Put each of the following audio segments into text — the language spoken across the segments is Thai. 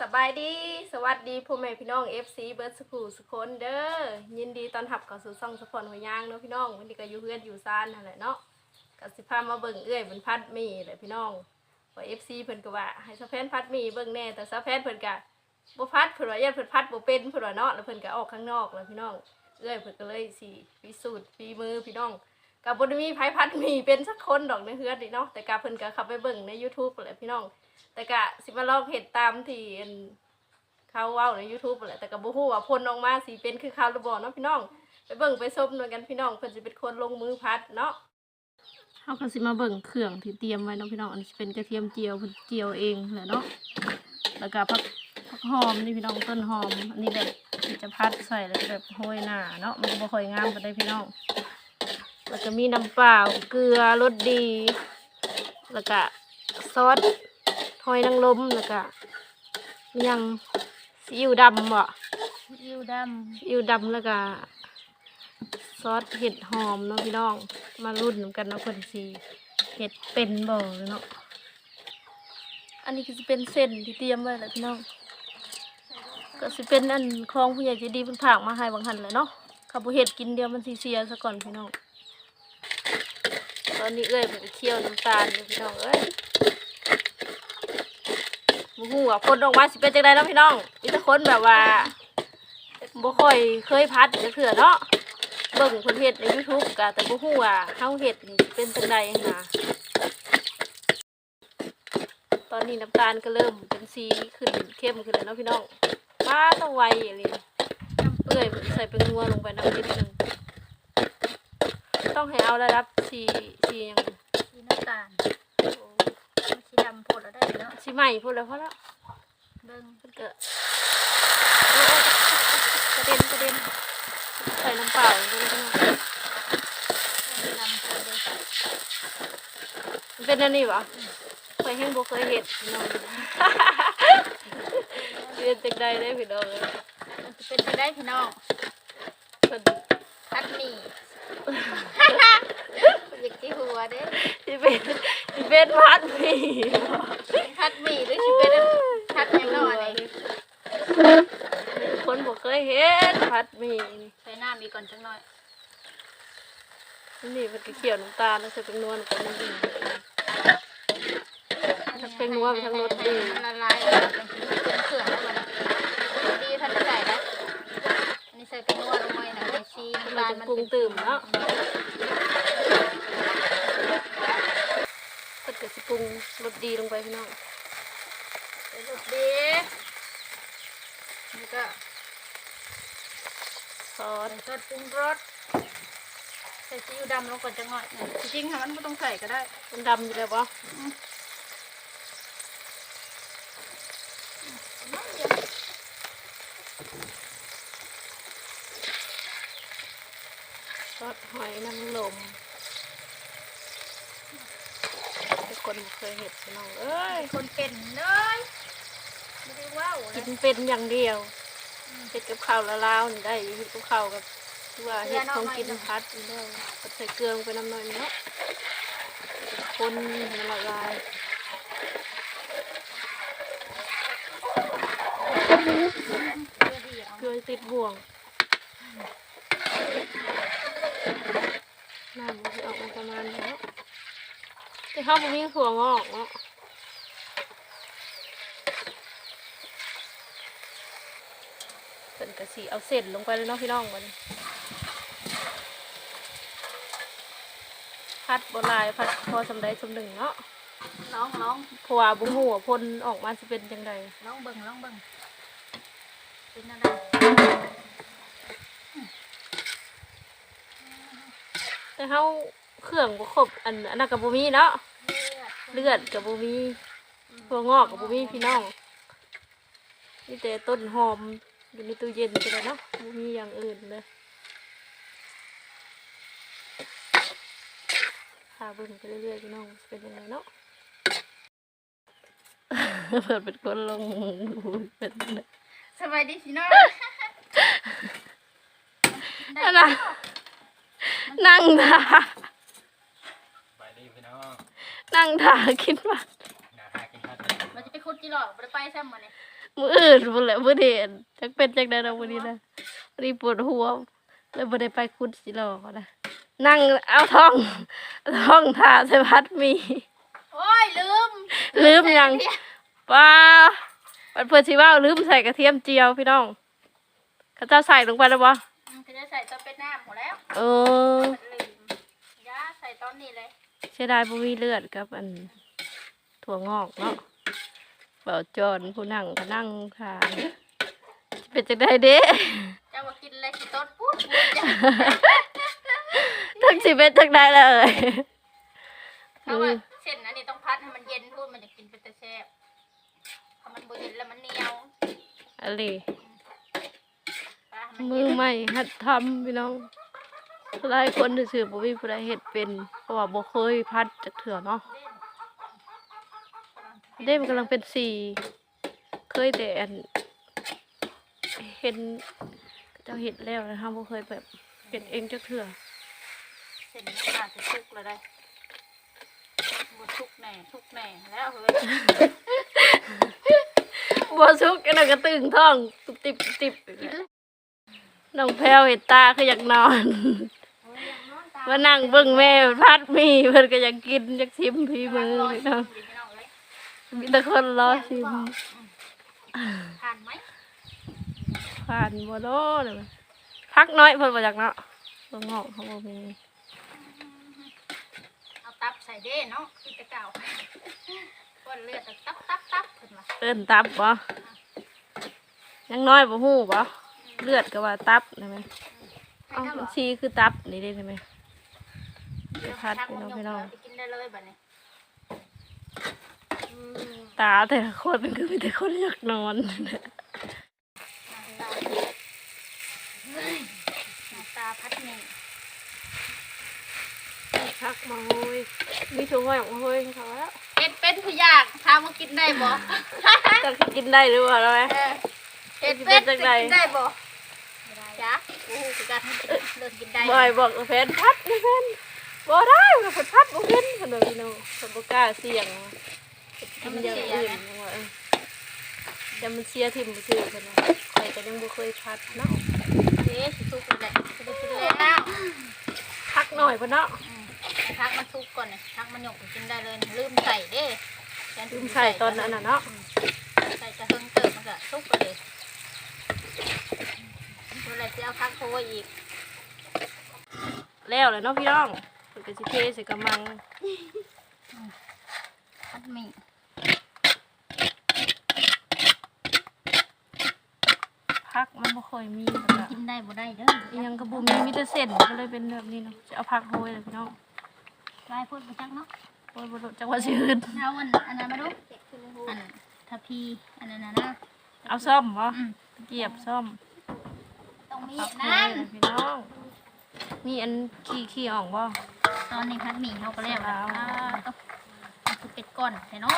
สบายดีสวัสดีพ่อแม่พี่น้อง FC เบิร์ดสกูสุคนเด้อยินดีตอนรับเข้าสู่ช่องสปอนหัวยางเนาะพี่น้องวันนี้ก็อยู่เพื่อนอยู่ซ่านนั่นแหละเนาะก็สิพามาเบิ่งเอื้อยบนพัดมีแหละพี่น้องว่า FC เพิ่นก็ว่าให้สะแพนพัดมีเบิ่งแน่แต่สะแพนเพิ่นก็บ่พัดเพิ่นว่าญาติเพิ่นพัดบ่เป็นเพิ่นว่าเนาะแล้วเพิ่นก็ออกข้างนอกแล้วพี่น้องเอื้อยเพิ่นก็เลยสิพิสูจน์ฝีมือพี่น้อง ก็บ่ได้มีไผพัดมีเป็นสักคนดอกในเฮือนนี่เนาะแต่ก็เพิ่นก็เข้าไปเบิ่งใน YouTube แหละพี่น้อง แต่ก็สิมาลองเห็ดตามที่อันเขาเว้าใน YouTube แหละแต่ก็บ่ฮู้ว่าผลออกมาสิเป็นคือเขาหรือบ่เนาะพี่น้อง ไปเบิ่งไปชมด้วยกันพี่น้องเพิ่นสิเป็นคนลงมือพัดเนาะเฮาก็สิมาเบิ่งเครื่องที่เตรียมไว้เนาะพี่น้องอันนี้เป็นกระเทียมเจียวเพิ่นเจียวเองแหละเนาะแล้วก็ผักผักหอมนี่พี่น้องต้นหอม อันนี้แบบจะพัดใส่แล้วแบบโรยหน้าเนาะมันก็บ่ค่อยงามปานใดพี่น้อง แล้วก็มีน้ำเปล่าเกลือรสดี แล้วก็ซอสหอยนางรมแล้วก็มีหยังซีอิ๊วดำบ่ยูดซีอิ๊วดำแล้วก็ซอสเห็ดหอมเนาะพี่น้องมารุ่นนำกันเนาะเพิ่นสิเห็ดเป็นบ่เนาะอันนี้คือสิเป็นเส้นที่เตรียมไว้แหละพี่น้องก็สิเป็นอันของผู้ใหญ่ใจดีเพิ่นผากมาให้บางหันแหละเนาะข้าวบ่เฮ็ดกินเดียวมันสิเสียซะก่อนพี่น้อง ตอนนี้เอ้ยเพิ่นเคี่ยวน้ำตาลพี่น้องเอ้ยบ่ฮู้ว่าผลออกมาสิเป็นจังไดเนาะพี่น้องมีแต่คนแบบว่าบ่ค่อยเคยพัดจักเทื่อเนาะเบิ่งเพิ่นเฮ็ดใน YouTube ก็แต่บ่ฮู้ว่าเฮาเฮ็ดนี่เป็นจังไดนะตอนนี้น้ำตาลก็เริ่มเป็นสีขึ้นเข้มขึ้นแล้วเนาะพี่น้องป้าต้องไวอีหลีเปื่อยใส่เป็นนัวลงไปน้ำนิดนึงต้องให้เอาระดับ สีสีหยังำสีน้ำตาลสีดำโพดแล้วได้เนาะสีใหม่พูดแล้วพอแล้วเบิ่งมันเกิดโอ้ยกระเด็นกระเด็นใส่น้ำเปล่าลงไปเลยนะสีดำโพดเลยมันเป็นอันนี้ปะเคยเห็นบ่เคยเห็นพี่น้องเรียนจากใดได้พี่น้องเลยมันจะเป็นไปได้พี่น้องเพิ่น พัดหมี่อยากที่ หัวเด้สิเป็นสิเป็นพัดหมี่พัดหมี่หรือสิเป็นพัดหยังนอนนี่คนบ่เคยเห็นพัดหมี่นี่ใส่น้ำอีกก่อนจังหน่อยนี่มันก็เขียวน้ำตาลแล้วใส่เป็นนวลกันนิดนึงทั้งเป็นนัวทั้งรสดีมันละลายแล้วเป็นเป็นเครื่องแล้วมันดีทันใส่แล้วอันนี้ใส่เป็นนัวลงไปนะไอซีมันน้ำตาลจะมันปรุงเป็นตื่มเนาะเพิ่นก็สิ ปรุงรสดีลงไปพี่น้องเป็นรสดีนี่ก็ซอสใส่ซอสปรุงรสใส่ซีอิ๊วดำลงก่อนจังหน่อยนะจริงๆค่ะมันไม่ต้องใส่ก็ได้มันดำอยู่เลยปะซอสหอยนางรมทุก คนบ่เคยเห็นพี่น้องเอ้ยคนเป็นเลยไม่ได้ว้าวเลกิยนเป็นอย่างเดียวเห็ดกับข้าวละลาวนี่ได้อยู่เห็ดกับข้าวกับที่ว่าเห็ดของกินพัดนี่ได้ก็ใส่เกลือลงไปน้ำหน่อยเนาะคนให้มันละลายเพื่อดีเอาเกลือติดบ่วงน้ำมันจะออกมาประมาณนี้เนาะ แต่ข้าวมันมีถั่วงอกเนาะเป็นกระสีเอาเส้นลงไปเลยเนาะพี่น้องมันพัดบนลายพัดพอสำใดสำหนึ่งเนาะน้องน้องเพราะว่าบุ้งหัวพ่นออกมาจะเป็นจังไดน้องเบิ่งน้องเบิ่งเป็นอะไรแต่เขาเครื่องบ่ครบอันอันนั้นกับบุมีเนาะ เลือดเลือดกับบุมีตัวงอกกับบุมีพี่น้องนี่แต่ต้นหอมอยู่ในตู้เย็นไปเลยเนาะบุมีอย่างอื่นเลยพาเบิ่งไปเรื่อยๆพี่น้องเป็นยังไงเนาะเปิดเป็นคนลงมือเป็นจังใดสบายดีพี่น้องนั่นน่ะนั่งท่าไปดีพี่น้อง นั่งท่าคิดว่านาหากินข้าวมันจะไปคุดจีหรอกมันไปซ้ำมาเนี่ยมืออื่นพุ่นแหละมื้อนี้จักเป็นจังได๋เราะมื้อนี้นะวันนี้ปวดหัวเลยบ่ได้ไปคุดสิรอก็นะนั่งเอาท้องเอาท้องทาใส่พัดหมี โอ้ยลืม ลืมยังป้ามันเพื่อนสิว่าลืมใส่กระเทียมเจียวพี่น้องเขาเจ้าใส่ลงไปแล้วบ่อืมก็จะใส่ตอนเป็นน้ำหมดแล้ว เออมันลืมย่าใส่ตอนนี้เลยเสียดายบ่มีเลือดกับ อันถั่วงอกเนาะเบาจอนผู้นั่งก็นั่งทานเป็นจังไดเด้เจ้าว่ากินอะไรสิต้นปุ๊บปุ๊บจ้ะทั้งสิเป็นจังไดเลยเพราะว่าเส้นอันนี้ต้องพัดให้มันเย็นพูดมันจะกินเป็นตะแซ่บถ้ามันบ่เย็นแล้วมันเหนียวอะไรปลาให้มันมืเย็อนใหม่หัดทำพี่น้อง หลายคนซื่อๆบ่มีผู้ใดเฮ็ดเป็นเพราะว่าบ่เคยพัดจักเถื่อเนาะเด้มันกำลังเป็นสีเคยแต่อันเห็นเจ้าเห็ดแล้วนะคะบ่เคยแบบเห็ดเองจักเถื่อเส้นมันอาจจะสุกแล้วได้บ่สุกแน่สุกแน่แล้วเฮ้ยบ่สุกกันแล้วก็ตึงท้องตุบติบตุบติบอีกแล้วน้องแพรวเห็ดตาคืออยากนอน มานั่งเบิ่งแม่พัดมีเพิ่นก็อยากกินอยากชิมพี่มือพี่น้องมีแต่คนรอชิมทานไหมผ่านบ่โดเลยพักน้อยเพิ่นบ่อยากเนาะบ่งอกเขาบ่มีเอาตับใส่เด้เนาะคือต่เก่าก้นเลือดตับตับตับขึ้นมาเอิ้นตับบ่ยังน้อยบ่ฮู้บ่เลือดก็ว่าตับได้ไหมเอาเจ้าเหรอชีคือตับนี่ได้ไหม เดี๋ยวพัดชักพี่น้องมัพี่น้องไปกินได้เลยบัดนี้อืมตาแต่ละคนคือมีแต่คนอยากนอนหน้าตาเฮ้ยหน้าตาพัดหนึ่งพักมาโฮ้ยมีถุงห้อยของโฮ้ยเขาแล้วเป็นเป็นผู้ยากถามว่ากินได้บ่จะกินได้หรือเปล่าไหมเออเห็ดเป็เป็นนจัจะงใดกินได้บ่จ้ะโอ้โหคือการให้กินเลิกกินได้บอยบอกกับแฟนพัดนะแฟน บ่ได้กับแฟนพัดบ่เห็นขนมพี่น้องคนบ่กล้าเสี่ยงว่ะกินอย่างอื่นว่าเออจะมันเสียทิ่มบ่ซื่อเพิ่นน่ะข่อยก็ยังบ่เคยพัดเนาะเอ๊ะสิสุกเลยแหละสิได้กินแล้วพักหน่อยเพิ่นเนาะอืมแต่ทักมันสุกก่อนเนี่ยทักมันหยกกินได้เลยลืมใส่เด้ลืมใส่ตอนนั้นน่ะเนาะ ใส่จะเพิ่งเติมมันก็สุกไปเลยเมื่อไรจะเอาพักโพอีก แล้วเลยเนาะพี่น้อง ก็สิเทใส่กระมังพัดหมีพักมันบ่ค่อยมีแล้วก็กินได้บ่ได้เด้ออีหยังก็บ่มีมีแต่เส้นก็เลยเป็นแบบนี้เนาะจะเอาพักโรยเลยพี่น้องลายพูดไปจักเนาะโรยบ่รู้จักว่าสิอื่นเอาอันอันนั้นมาดูอันทัพพีอันนั้นนะนะเอาซ่อมบ่อืมเกียบซ่อมต้องมีพักโรนั่ยน เลยพี่น้องมีอันขี้ขี้อ่องบ่ ตอนนี้พัดหมี่เขาก็แล้วเอาอ่าต้องมันคือเป็ดก้อนแต่เนาะ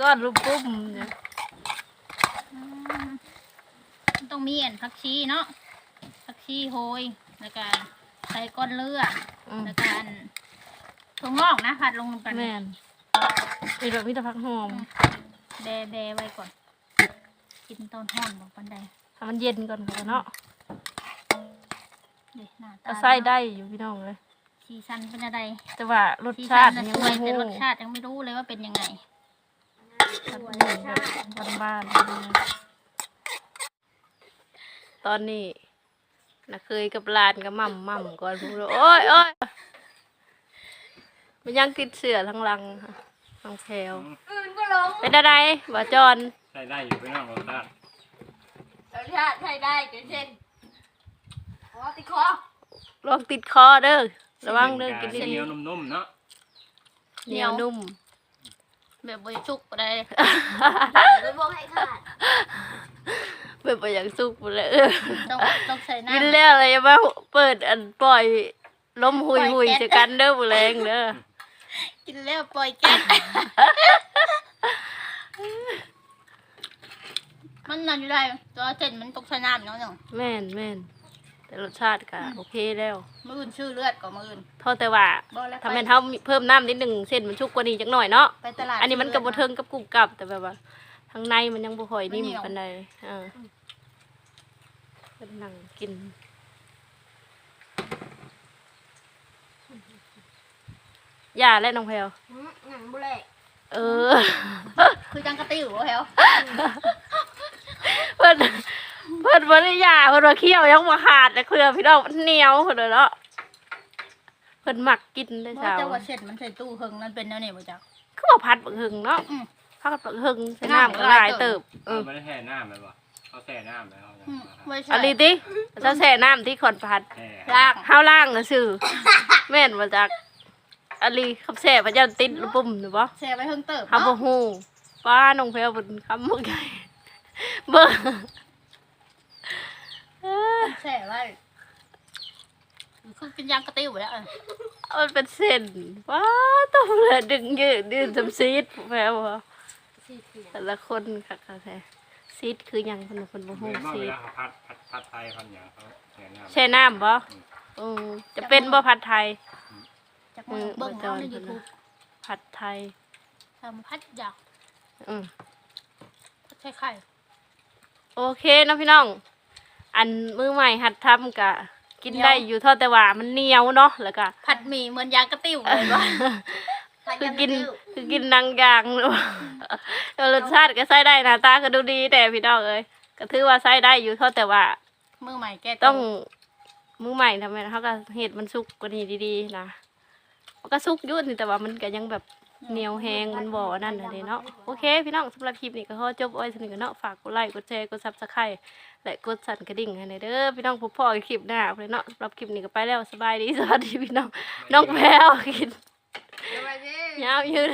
ก้อนรูปปุ้มเนี่ยอืมมันต้องมีอันผักชีเนาะผักชีโหยแล้วก็ใส่ก้อนเลือดอืมแล้วก็อันถั่วงอกนะผัดลงไปแม่นมีแบบมีแต่พักหอมแบแบไว้ก่อน กินตอนห้อนบอกปันใดให้มันเย็นก่อนก่อนเนาะเด็หน้าตาก็ใส่ได้อยู่พี่น้องเลย สีสันเป็นอะไรแต่ว่ารสสีชาสัตินน่ะยัสงวยไม่แต่ฮู้รสชาติยังไม่รู้เลยว่าเป็นยังไงพักหมี่แบบบ้านๆตอนนี้น่ะเคยกับหลานกับม่ำม่ำก่อนพูดว่าโอ้ยโอ้ยมันยังติดเสือทั้งหลังค่ะทั้งแถวอื่นก็ลงเป็นอะไรบ่จอนใส่ได้อยู่พี่น้องรสชาติรสชาติใช้ได้เกินเช่นอ๋อติดคอลองติดคอเด้อ ระวังเด้อกินเหดีนียวนุ่มๆเนาะๆเหนียวนุ่มแบบบริสุกก็ได้ไม่บอกให้ขาดแบบบ่อยากสุกหมดเลยเออต้องต้องใส่น้กินแล้วอะไรมาเปิดอันปล่อยล้มหุยหุยๆใส่กันเด้อบุแรงเด้อำกินแล้วปล่อยแก๊สมันนั่นอยู่ได้ตัวเส้นมันตกใส่น้ำเนาะเนาะแม่นแม่น แต่รสชาติก็โอเคแล้วมืออื่นชื่อเลือดก่อนมืออื่นเท่าแต่ว่าบ่แล้วทำให้เฮาเพิ่มน้ำนิดหนึ่งเส้นมันชุกกว่านี้จักหน่อยเนาะไปตลาดอันนี้มันก็บ่เทิงกับกรุบกรับแต่แบบว่าข้างในมันยังบ่ค่อยนิ่มปานใดเออเพิ่นนั่งกินย่าและน้องแพรวหืมหนังบุเล่เออ คือจังกระติ้วเหรอเพิ่น เพิ่นบ่ได้ยาเพิ่นว่าเคี้ยวยังบ่ขาดแต่เครือพี่น้องมันเหนียวเพิ่นเนาะเพิ่นมักกินได้ว่าเช้าจะว่าเช็ดมันใส่ตู้เฮิงนั่นเป็นแนวนี้บ่จ๊ะ คือว่าพัดบักหึงเนาะอืมพัดบักหึงใส่น้ำก็หลายเติบเอเอออไม่ได้แห่น้ำเลยบ่เขาแส่น้ำแล้วอืมไม่ใช่อันนี้ติจะแช่น้ำที่ขอนพัด แห่ล่างเฮาล่างน่ะซื่อ แม่นบ่จักอันนี้คำแช่พระเจ้าติดลูกปุ่มหรือบ่แช่ไว้เฮิงเติบเฮาบ่เนาะฮู้ป้าน้องแพรวเพิ่นคำบ่ใหญ่เบิ่งเออ แช่ไว้คือเป็นยางกระติ้วแล้วอะมันเป็นเส้นว้าต้องเลยดึงยืดดึงจำซีดแปลว่าสีเขียวแต่ละคนค่ะค่ะแท้ซีดคือหยังคนคนบ่เหมืฮู้อนเมื่อซีเวดลาเขาพัดพัดพัดไทยพันอย่างเขาแห่น้ำแช่น้ำบ่อือจะเป็นบ่ผัดไทย จากมือเบิ่งเอาใน YouTube ผัดไทยทำพัดยาวอืมพัดไข่ไข่โอเคเนาะพี่น้อง อันมือใหม่หัดทำกะกินได้อยู่เท่าแต่ว่ามันเหนียวเนาะแล้วก็ผัดหมี่เหมือนยางกระติ้วเลยว่าคือกินคือกินนางยางหรือว่าเออรสชาติก็ใช้ได้หน้าตาก็ดูดีแต่พี่น้องเอ้ยก็ถือว่าใช้ได้อยู่เท่าแต่ว่ามือใหม่แก้วต้องมือใหม่ทำไมเขาก็เห็ดมันสุกกว่านี้ดีๆนะมันก็สุกอยุ่นแต่ว่ามันก็ยังแบบเหนียวแหงมันบ่อนั่นน่ะเด้เนาะโอเค พี่น้องสำหรับคลิปนี้ก็ขอจบไว้สนิทกันเนาะฝากกดไลค์กดแชร์กดซับสไครต์ และกดสั่นกระดิ่งให้หน่อยเด้อพี่น้องพบพ่อกันคลิปหน้าเลยเนาะสำหรับคลิปนี้ก็ไปแล้วสบายดีสวัสดีพี่น้องน้องแพรวกินสวัสดียาวยืด